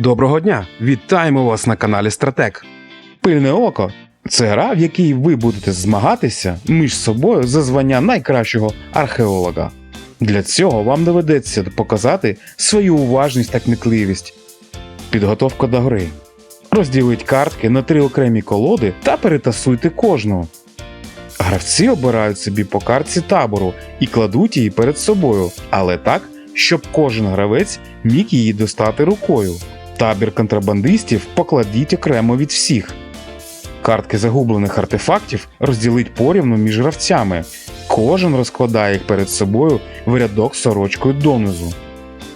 Доброго дня! Вітаємо вас на каналі Стратек. Пильне око це гра, в якій ви будете змагатися між собою за звання найкращого археолога. Для цього вам доведеться показати свою уважність та кмітливість. Підготовка до гри. Розділіть картки на три окремі колоди та перетасуйте кожну. Гравці обирають собі по картці табору і кладуть її перед собою, але так, щоб кожен гравець міг її достати рукою. Табір контрабандистів покладіть окремо від всіх. Картки загублених артефактів розділіть порівну між гравцями. Кожен розкладає їх перед собою в рядок сорочкою донизу.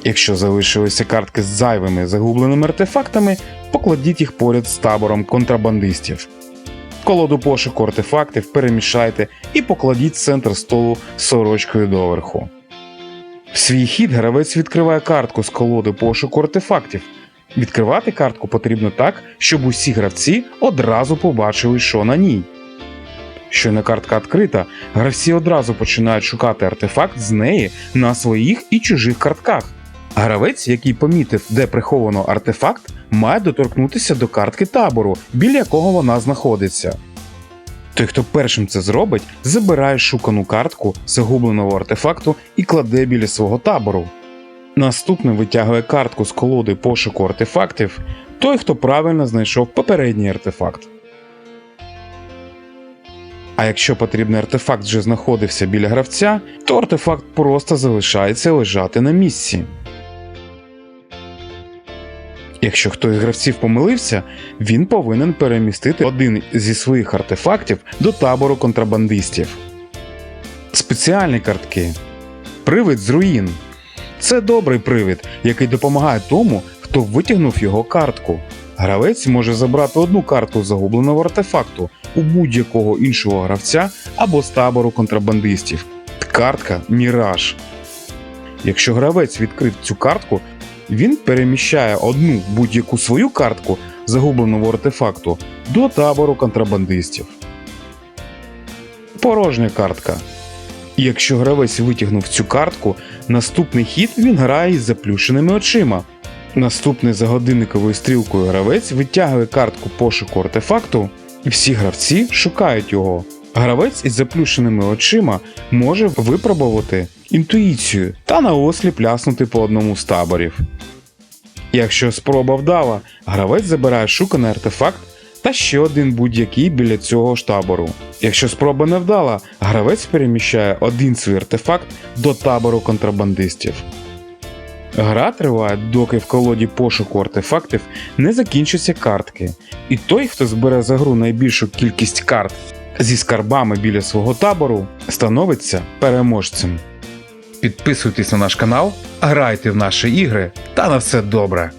Якщо залишилися картки з зайвими загубленими артефактами, покладіть їх поряд з табором контрабандистів. Колоду пошуку артефактів перемішайте і покладіть центр столу сорочкою доверху. В свій хід гравець відкриває картку з колоди пошуку артефактів. Відкривати картку потрібно так, щоб усі гравці одразу побачили, що на ній. Щойно картка відкрита, гравці одразу починають шукати артефакт з неї на своїх і чужих картках. Гравець, який помітив, де приховано артефакт, має доторкнутися до картки табору, біля якого вона знаходиться. Той, хто першим це зробить, забирає шукану картку загубленого артефакту і кладе біля свого табору. Наступним витягує картку з колоди пошуку артефактів той, хто правильно знайшов попередній артефакт. А якщо потрібний артефакт вже знаходився біля гравця, то артефакт просто залишається лежати на місці. Якщо хтось з гравців помилився, він повинен перемістити один зі своїх артефактів до табору контрабандистів. Спеціальні картки. Привид з руїн. Це добрий привид, який допомагає тому, хто витягнув його картку. Гравець може забрати одну картку загубленого артефакту у будь-якого іншого гравця або з табору контрабандистів. Картка Міраж. Якщо гравець відкрив цю картку, він переміщає одну будь-яку свою картку загубленого артефакту до табору контрабандистів. Порожня картка. І Якщо гравець витягнув цю картку, наступний хід він грає із заплющеними очима. Наступний за годинниковою стрілкою гравець витягує картку пошуку артефакту, і всі гравці шукають його. Гравець із заплющеними очима може випробувати інтуїцію та наосліп ляснути по одному з таборів. Якщо спроба вдала, гравець забирає шуканий артефакт та ще один будь-який біля цього ж табору. Якщо спроба не вдала, гравець переміщає один свій артефакт до табору контрабандистів. Гра триває, доки в колоді пошуку артефактів не закінчаться картки, і той, хто збере за гру найбільшу кількість карт зі скарбами біля свого табору, становиться переможцем. Підписуйтесь на наш канал, грайте в наші ігри та на все добре!